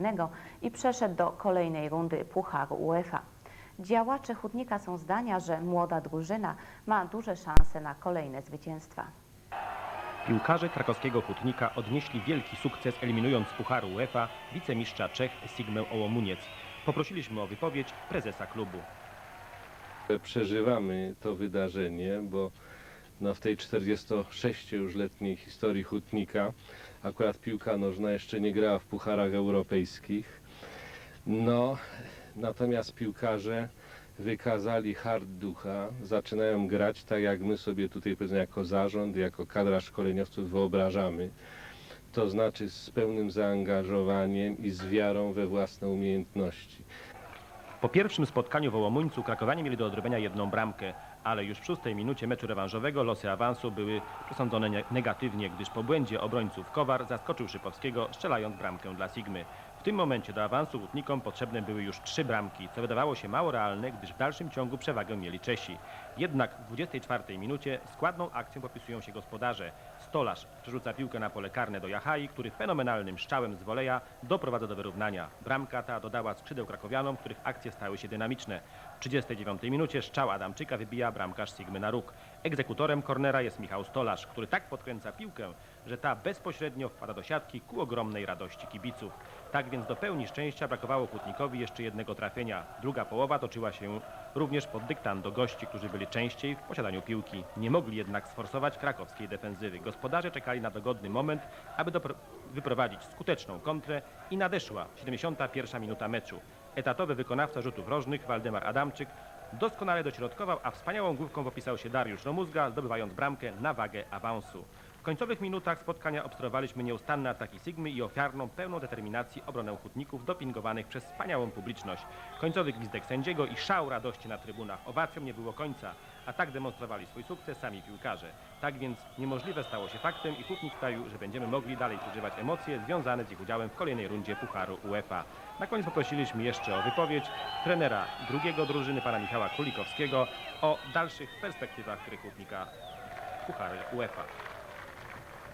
1 i przeszedł do kolejnej rundy Pucharu UEFA. Działacze Hutnika są zdania, że młoda drużyna ma duże szanse na kolejne zwycięstwa. Piłkarze krakowskiego Hutnika odnieśli wielki sukces eliminując z Pucharu UEFA wicemistrza Czech Sigmę Ołomuniec. Poprosiliśmy o wypowiedź prezesa klubu. Przeżywamy to wydarzenie, bo no w tej 46 już letniej historii Hutnika akurat piłka nożna jeszcze nie grała w pucharach europejskich. No, natomiast piłkarze wykazali hard ducha, zaczynają grać tak jak my sobie tutaj powiedzmy jako zarząd, jako kadra szkoleniowców wyobrażamy. To znaczy z pełnym zaangażowaniem i z wiarą we własne umiejętności. Po pierwszym spotkaniu w Ołomuńcu krakowianie mieli do odrobienia jedną bramkę, ale już w szóstej minucie meczu rewanżowego losy awansu były przesądzone ne- negatywnie, gdyż po błędzie obrońców Kowar zaskoczył Szypowskiego, strzelając bramkę dla Sigmy. W tym momencie do awansu Hutnikom potrzebne były już trzy bramki, co wydawało się mało realne, gdyż w dalszym ciągu przewagę mieli Czesi. Jednak w 24 minucie składną akcją popisują się gospodarze. Stolarz przerzuca piłkę na pole karne do Jachai, który fenomenalnym strzałem z woleja doprowadza do wyrównania. Bramka ta dodała skrzydeł krakowianom, których akcje stały się dynamiczne. W 39 minucie strzał Adamczyka wybija bramkarz Sigmy na róg. Egzekutorem kornera jest Michał Stolarz, który tak podkręca piłkę, że ta bezpośrednio wpada do siatki ku ogromnej radości kibiców. Tak więc do pełni szczęścia brakowało Hutnikowi jeszcze jednego trafienia. Druga połowa toczyła się również pod dyktando gości, którzy byli częściej w posiadaniu piłki. Nie mogli jednak sforsować krakowskiej defensywy. Gospodarze czekali na dogodny moment, aby wyprowadzić skuteczną kontrę i nadeszła 71 minuta meczu. Etatowy wykonawca rzutów rożnych Waldemar Adamczyk doskonale dośrodkował, a wspaniałą główką popisał się Dariusz Romuzga, zdobywając bramkę na wagę awansu. W końcowych minutach spotkania obserwowaliśmy nieustanne ataki Sigmy i ofiarną, pełną determinacji obronę hutników dopingowanych przez wspaniałą publiczność. Końcowy gwizdek sędziego i szał radości na trybunach. Owacjom nie było końca, a tak demonstrowali swój sukces sami piłkarze. Tak więc niemożliwe stało się faktem i Hutnik sprawił, że będziemy mogli dalej przeżywać emocje związane z ich udziałem w kolejnej rundzie Pucharu UEFA. Na koniec poprosiliśmy jeszcze o wypowiedź trenera drugiego drużyny, pana Michała Królikowskiego, o dalszych perspektywach Hutnika w Pucharze UEFA.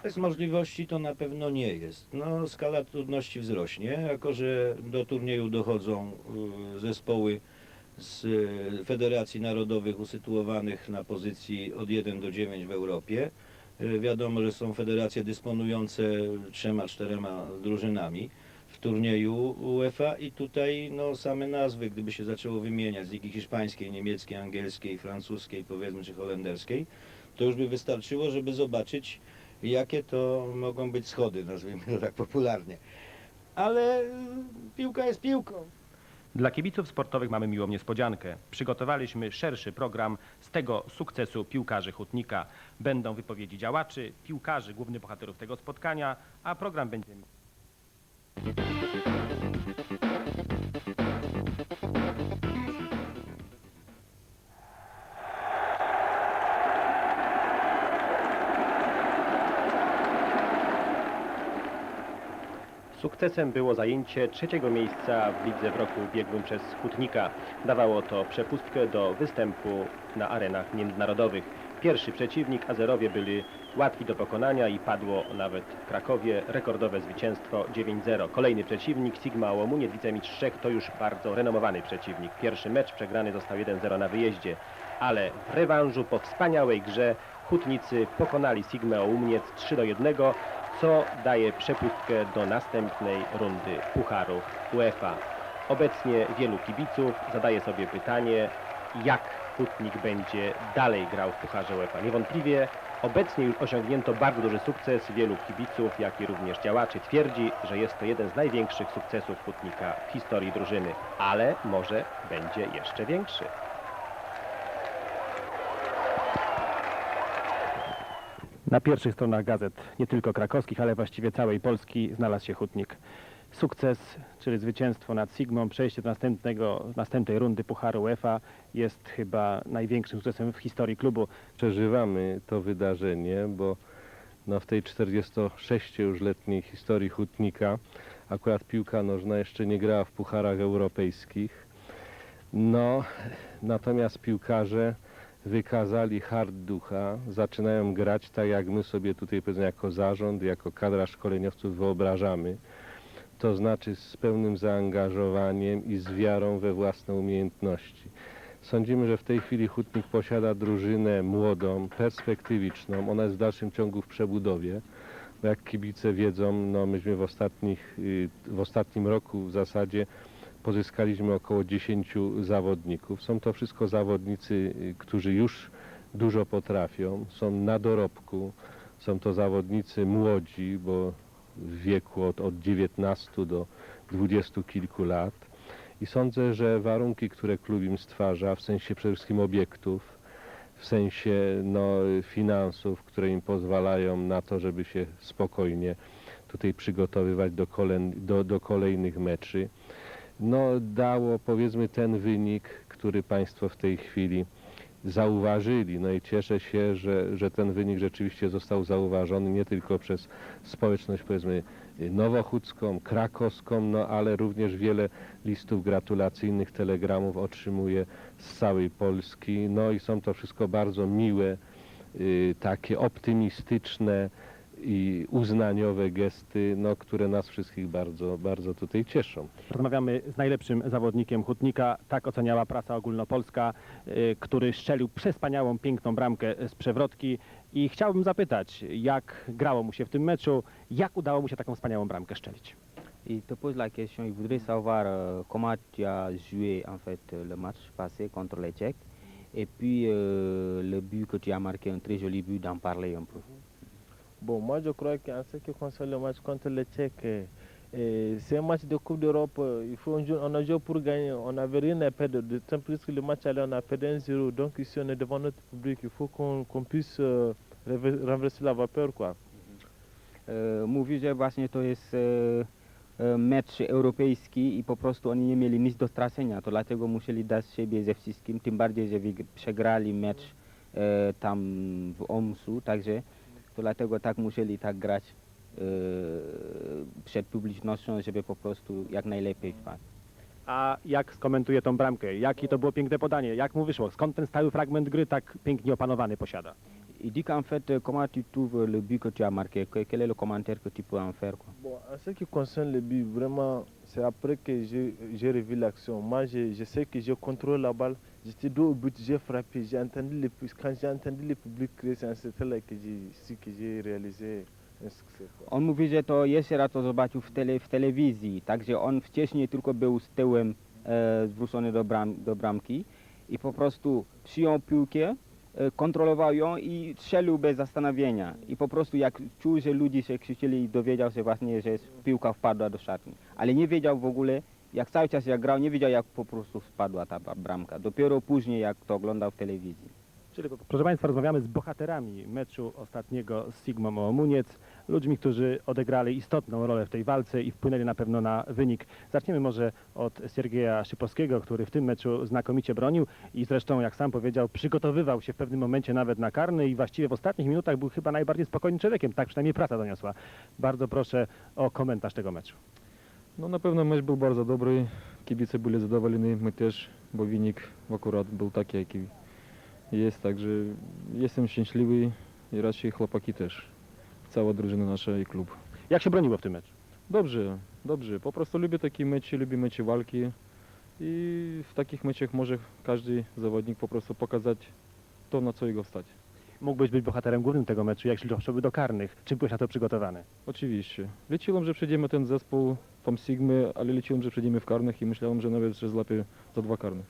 Bez możliwości to na pewno nie jest. No, skala trudności wzrośnie, jako że do turnieju dochodzą y, zespoły z y, federacji narodowych usytuowanych na pozycji od 1 do 9 w Europie. Y, Wiadomo, że są federacje dysponujące trzema, czterema drużynami w turnieju UEFA i tutaj no, same nazwy, gdyby się zaczęło wymieniać z ligi hiszpańskiej, niemieckiej, angielskiej, francuskiej, powiedzmy, czy holenderskiej, to już by wystarczyło, żeby zobaczyć, jakie to mogą być schody, nazwijmy to tak popularnie. Ale y, piłka jest piłką. Dla kibiców sportowych mamy miłą niespodziankę. Przygotowaliśmy szerszy program z tego sukcesu piłkarzy Hutnika. Będą wypowiedzi działaczy, piłkarzy, głównych bohaterów tego spotkania, a program będzie... Sukcesem było zajęcie trzeciego miejsca w lidze w roku ubiegłym przez Hutnika. Dawało to przepustkę do występu na arenach międzynarodowych. Pierwszy przeciwnik, Azerowie, byli łatwi do pokonania i padło nawet w Krakowie rekordowe zwycięstwo 9-0. Kolejny przeciwnik, Sigma Łomuniec, wicemistrz Czech, to już bardzo renomowany przeciwnik. Pierwszy mecz przegrany został 1-0 na wyjeździe, ale w rewanżu po wspaniałej grze Hutnicy pokonali Sigmę Ołumiec 3-1, co daje przepustkę do następnej rundy Pucharu UEFA. Obecnie wielu kibiców zadaje sobie pytanie, jak Hutnik będzie dalej grał w Pucharze UEFA. Niewątpliwie obecnie już osiągnięto bardzo duży sukces. Wielu kibiców, jak i również działaczy twierdzi, że jest to jeden z największych sukcesów Hutnika w historii drużyny, ale może będzie jeszcze większy. Na pierwszych stronach gazet, nie tylko krakowskich, ale właściwie całej Polski, znalazł się Hutnik. Sukces, czyli zwycięstwo nad Sigmą, przejście do następnego, następnej rundy Pucharu UEFA jest chyba największym sukcesem w historii klubu. Przeżywamy to wydarzenie, bo no w tej 46 już letniej historii Hutnika akurat piłka nożna jeszcze nie grała w pucharach europejskich. No, natomiast piłkarze wykazali hard ducha, zaczynają grać tak jak my sobie tutaj powiedzmy jako zarząd, jako kadra szkoleniowców wyobrażamy. to znaczy z pełnym zaangażowaniem i z wiarą we własne umiejętności. Sądzimy, że w tej chwili Hutnik posiada drużynę młodą, perspektywiczną. Ona jest w dalszym ciągu w przebudowie. Bo jak kibice wiedzą, no myśmy w, ostatnich, y, w ostatnim roku w zasadzie pozyskaliśmy około 10 zawodników. Są to wszystko zawodnicy, y, którzy już dużo potrafią, są na dorobku. Są to zawodnicy młodzi, bo w wieku od, od 19 do 20 kilku lat. I sądzę, że warunki, które klub im stwarza, w sensie przede wszystkim obiektów, w sensie no, finansów, które im pozwalają na to, żeby się spokojnie tutaj przygotowywać do, kolen, do, do kolejnych meczy, no, dało powiedzmy ten wynik, który Państwo w tej chwili zauważyli. No i cieszę się, że, że ten wynik rzeczywiście został zauważony nie tylko przez społeczność powiedzmy nowochódzką, krakowską, no ale również wiele listów gratulacyjnych, telegramów otrzymuję z całej Polski. No i są to wszystko bardzo miłe, y, takie optymistyczne i uznaniowe gesty, no, które nas wszystkich bardzo, bardzo tutaj cieszą. Rozmawiamy z najlepszym zawodnikiem Hutnika, tak oceniała prasa ogólnopolska, y, który strzelił przespaniałą, piękną bramkę z przewrotki i chciałbym zapytać, jak grało mu się w tym meczu, jak udało mu się taką wspaniałą bramkę szczelić? Il te pose la question, il voudrait savoir euh, comment tu as joué en fait euh, le match passé contre les Tchèques et puis euh, le but que tu as marqué, un très joli but, d'en parler un peu. Bon, moi je crois qu'en ce qui concerne le match contre les Tchèques, euh, euh, c'est un match de Coupe d'Europe. Il faut un jour- on a joué pour gagner. On n'avait rien à perdre. D'autant plus que le match allait, on a perdu 1-0. Donc ici on est devant notre public. Il faut qu'on qu'on puisse euh, renver- renverser la vapeur. Mówi, że właśnie to jest mecz europejski i po prostu oni nie mieli nic do stracenia, to dlatego musieli dać siebie ze wszystkim, tym bardziej, że przegrali mecz tam w Omsu, także to dlatego tak musieli tak grać e, przed publicznością, żeby po prostu jak najlepiej wpadł. A jak skomentuje tą bramkę? Jakie to było piękne podanie? Jak mu wyszło? Skąd ten stały fragment gry tak pięknie opanowany posiada? Il dit qu'en fait, euh, comment tu trouves le but que tu as marqué? Que- Quel est le commentaire que tu peux en faire quoi? Bon, en ce qui concerne le but, vraiment, c'est après que j'ai revu l'action. Moi, je, je sais que je contrôle la balle. J'étais dos au but, j'ai frappé. J'ai entendu le, quand j'ai entendu le public crier, c'est en ce temps-là que j'ai réalisé. On mówi, że to jeszcze raz to zobaczył w, tele, w telewizji, także on wcześniej tylko był z tyłem e, zwrócony do, bram, do bramki i po prostu przyjął piłkę, kontrolował ją i strzelił bez zastanowienia. I po prostu jak czuł, że ludzie się krzyczeli, dowiedział się właśnie, że piłka wpadła do szatni. Ale nie wiedział w ogóle, jak cały czas jak grał, nie wiedział jak po prostu spadła ta bramka. Dopiero później jak to oglądał w telewizji. Czyli, proszę Państwa, rozmawiamy z bohaterami meczu ostatniego z Sigmą Omuniec, ludźmi, którzy odegrali istotną rolę w tej walce i wpłynęli na pewno na wynik. Zaczniemy może od Siergieja Szypowskiego, który w tym meczu znakomicie bronił i zresztą, jak sam powiedział, przygotowywał się w pewnym momencie nawet na karny i właściwie w ostatnich minutach był chyba najbardziej spokojnym człowiekiem. Tak przynajmniej prasa doniosła. Bardzo proszę o komentarz tego meczu. No na pewno mecz był bardzo dobry, kibice byli zadowoleni, my też, bo wynik akurat był taki jaki jest, także jestem szczęśliwy i raczej chłopaki też, cała drużyna nasza i klub. Jak się broniło w tym meczu? Dobrze, dobrze, po prostu lubię takie mecze, lubię mecze walki i w takich meczach może każdy zawodnik po prostu pokazać to, na co jego wstać. Mógłbyś być bohaterem głównym tego meczu, jak doszłoby do karnych. Czy byłeś na to przygotowany? Oczywiście. Liczyłem, że przejdziemy ten zespół, tą Sigmy, ale liczyłem, że przejdziemy w karnych i myślałem, że nawet że złapię za dwa karne.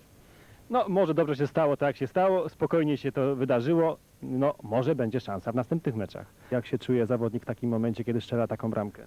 No, może dobrze się stało, tak się stało, spokojnie się to wydarzyło. No, może będzie szansa w następnych meczach. Jak się czuje zawodnik w takim momencie, kiedy strzela taką bramkę?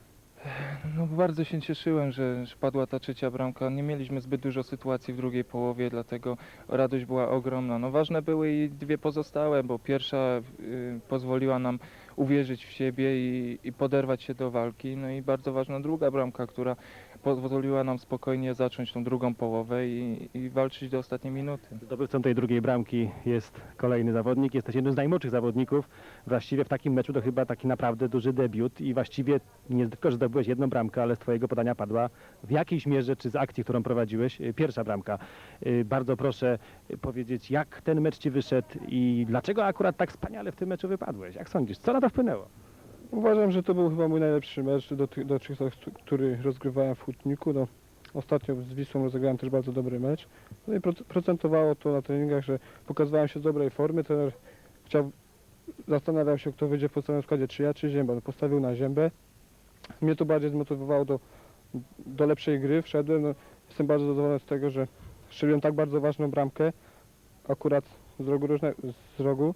No bardzo się cieszyłem, że, że padła ta trzecia bramka. Nie mieliśmy zbyt dużo sytuacji w drugiej połowie, dlatego radość była ogromna. No ważne były i dwie pozostałe, bo pierwsza y, pozwoliła nam uwierzyć w siebie i, i poderwać się do walki. No i bardzo ważna druga bramka, która pozwoliła nam spokojnie zacząć tą drugą połowę i, i walczyć do ostatniej minuty. Zdobywcą tej drugiej bramki jest kolejny zawodnik. Jesteś jednym z najmłodszych zawodników. Właściwie w takim meczu to chyba taki naprawdę duży debiut i właściwie nie tylko, że zdobyłeś jedną bramkę, ale z twojego podania padła w jakiejś mierze, czy z akcji, którą prowadziłeś, y, pierwsza bramka. Y, Bardzo proszę y, powiedzieć, jak ten mecz ci wyszedł i dlaczego akurat tak wspaniale w tym meczu wypadłeś? Jak sądzisz, co na to wpłynęło? Uważam, że to był chyba mój najlepszy mecz do tych dotychczas, który rozgrywałem w Hutniku. No, ostatnio z Wisłą rozegrałem też bardzo dobry mecz. No i proc- procentowało to na treningach, że pokazywałem się z dobrej formy. Trener chciał, zastanawiał się, kto wyjdzie w podstawowym składzie, czy ja, czy Zięba. No, postawił na Ziębę. Mnie to bardziej zmotywowało do, do lepszej gry. Wszedłem. No, jestem bardzo zadowolony z tego, że strzeliłem tak bardzo ważną bramkę, akurat z rogu, różne, z rogu.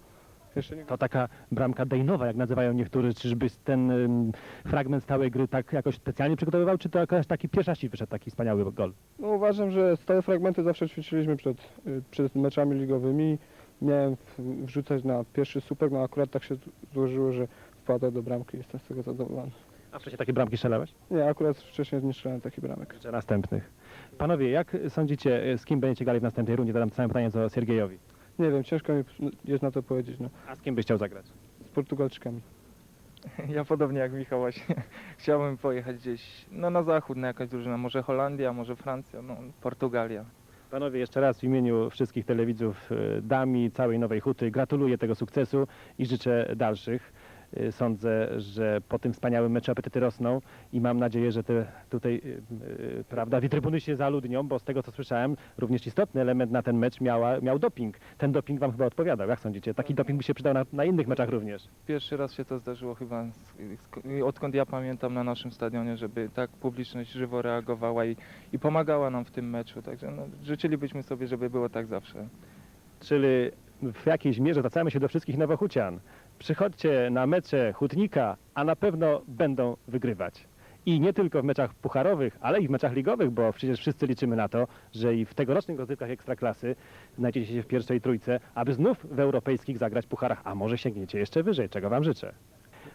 To taka bramka dejnowa, jak nazywają niektórzy. Czyżby ten ym, fragment stałej gry tak jakoś specjalnie przygotowywał, czy to jakoś taki pierwsza wyszedł taki wspaniały gol? No uważam, że stałe fragmenty zawsze ćwiczyliśmy przed, y, przed meczami ligowymi. Miałem w- wrzucać na pierwszy super, no akurat tak się złożyło, że wpadła do bramki. Jestem z tego zadowolony. A wcześniej takie bramki strzelałeś? Nie, akurat wcześniej nie strzelałem takich bramek. Życzę następnych. Panowie, jak sądzicie, z kim będziecie grali w następnej rundzie? Zadam to samo pytanie co Siergiejowi. Nie wiem, ciężko mi jest na to powiedzieć. No. A z kim byś chciał zagrać? Z Portugalczykami. Ja podobnie jak Michał właśnie chciałbym pojechać gdzieś no, na zachód, na jakaś drużyna, może Holandia, może Francja, no, Portugalia. Panowie, jeszcze raz w imieniu wszystkich telewidzów y, Dami, całej Nowej Huty gratuluję tego sukcesu i życzę dalszych. Y, Sądzę, że po tym wspaniałym meczu apetyty rosną i mam nadzieję, że te tutaj, y, y, prawda, trybuny się zaludnią, bo z tego co słyszałem, również istotny element na ten mecz miała, miał doping. Ten doping wam chyba odpowiadał, jak sądzicie? Taki doping by się przydał na, na innych meczach również. Pierwszy raz się to zdarzyło chyba, odkąd ja pamiętam na naszym stadionie, żeby tak publiczność żywo reagowała i, i pomagała nam w tym meczu. Także no, życzylibyśmy sobie, żeby było tak zawsze. Czyli w jakiejś mierze zwracamy się do wszystkich nowochucian. Przychodźcie na mecze Hutnika, a na pewno będą wygrywać. I nie tylko w meczach pucharowych, ale i w meczach ligowych, bo przecież wszyscy liczymy na to, że i w tegorocznych rozgrywkach Ekstraklasy znajdziecie się w pierwszej trójce, aby znów w europejskich zagrać pucharach, a może sięgniecie jeszcze wyżej, czego Wam życzę.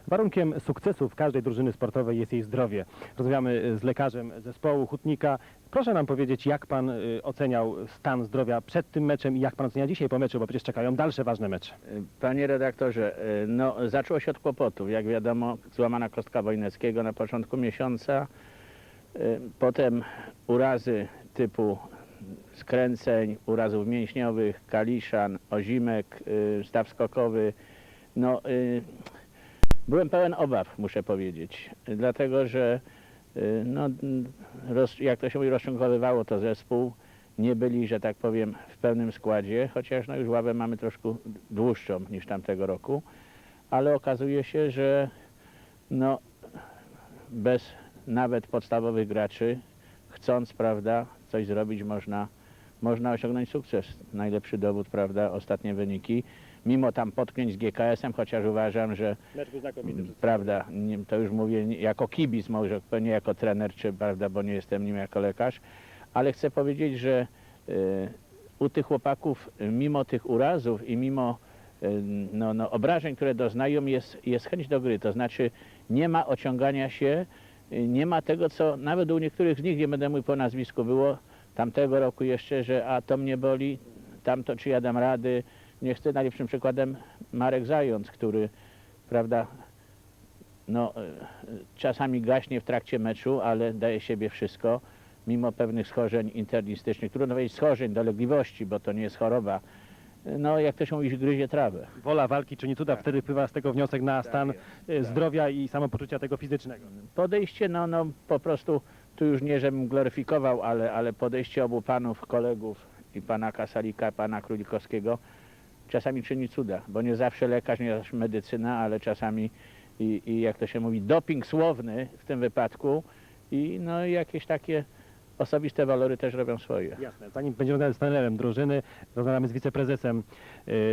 Warunkiem sukcesu w każdej drużyny sportowej jest jej zdrowie. Rozmawiamy z lekarzem zespołu Hutnika. Proszę nam powiedzieć, jak pan y, oceniał stan zdrowia przed tym meczem i jak pan ocenia dzisiaj po meczu, bo przecież czekają dalsze ważne mecze. Panie redaktorze, no zaczęło się od kłopotów. Jak wiadomo, złamana kostka Wojneckiego na początku miesiąca, potem urazy typu skręceń, urazów mięśniowych, kaliszan, ozimek, staw skokowy. No, byłem pełen obaw, muszę powiedzieć, dlatego że y, no, roz, jak to się mówi, rozczłonkowywało to zespół. Nie byli, że tak powiem, w pełnym składzie, chociaż no już ławę mamy troszkę dłuższą niż tamtego roku, ale okazuje się, że no, bez nawet podstawowych graczy, chcąc, prawda, coś zrobić, można, można osiągnąć sukces. Najlepszy dowód, prawda, ostatnie wyniki. Mimo tam potknięć z GKS-em, chociaż uważam, że Mecz był znakomity. prawda, nie, to już mówię nie- jako kibic, może nie jako trener, czy prawda, bo nie jestem nim jako lekarz, ale chcę powiedzieć, że y, u tych chłopaków, mimo tych urazów i mimo y, no, no, obrażeń, które doznają, jest, jest chęć do gry. To znaczy nie ma ociągania się, y, nie ma tego, co nawet u niektórych z nich, nie będę mówił po nazwisku, było tamtego roku jeszcze, że a to mnie boli, tamto czy ja dam rady. Nie chcę najlepszym przykładem Marek Zając, który prawda, no, e, czasami gaśnie w trakcie meczu, ale daje siebie wszystko, mimo pewnych schorzeń internistycznych, trudno powiedzieć schorzeń, dolegliwości, bo to nie jest choroba. No, jak to się mówi, gryzie trawę. Wola walki czyni cuda, wtedy wpływa z tego wniosek na stan y, zdrowia i samopoczucia tego fizycznego. Podejście, no, no po prostu, tu już nie, żebym gloryfikował, ale, ale podejście obu panów, kolegów i pana Kasalika, pana Królikowskiego czasami czyni cuda, bo nie zawsze lekarz, nie zawsze medycyna, ale czasami i, i jak to się mówi, doping słowny w tym wypadku. I no jakieś takie osobiste walory też robią swoje. Jasne. Zanim będziemy rozmawiać z trenerem drużyny, rozmawiamy z wiceprezesem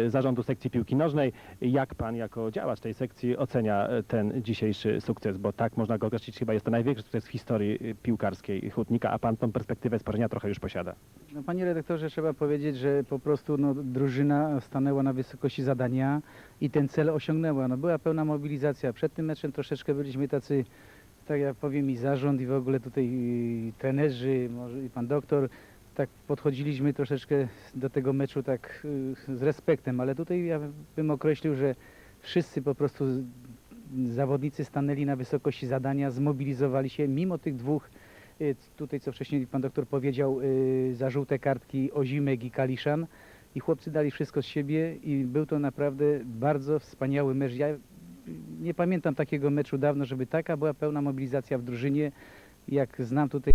y, zarządu sekcji piłki nożnej. Jak pan jako działacz tej sekcji ocenia y, ten dzisiejszy sukces? Bo tak można go określić, chyba jest to największy sukces w historii y, piłkarskiej Hutnika, a pan tą perspektywę spojrzenia trochę już posiada. No, panie redaktorze, trzeba powiedzieć, że po prostu no, drużyna stanęła na wysokości zadania i ten cel osiągnęła. No, była pełna mobilizacja. Przed tym meczem troszeczkę byliśmy tacy, tak jak powiem, i zarząd, i w ogóle tutaj trenerzy, może i pan doktor, tak podchodziliśmy troszeczkę do tego meczu tak y, z respektem, ale tutaj ja bym określił, że wszyscy po prostu zawodnicy stanęli na wysokości zadania, zmobilizowali się mimo tych dwóch y, tutaj co wcześniej pan doktor powiedział, y, za żółte kartki Ozimek i Kaliszan i chłopcy dali wszystko z siebie i był to naprawdę bardzo wspaniały mecz. Ja nie pamiętam takiego meczu dawno, żeby taka była pełna mobilizacja w drużynie. Jak znam tutaj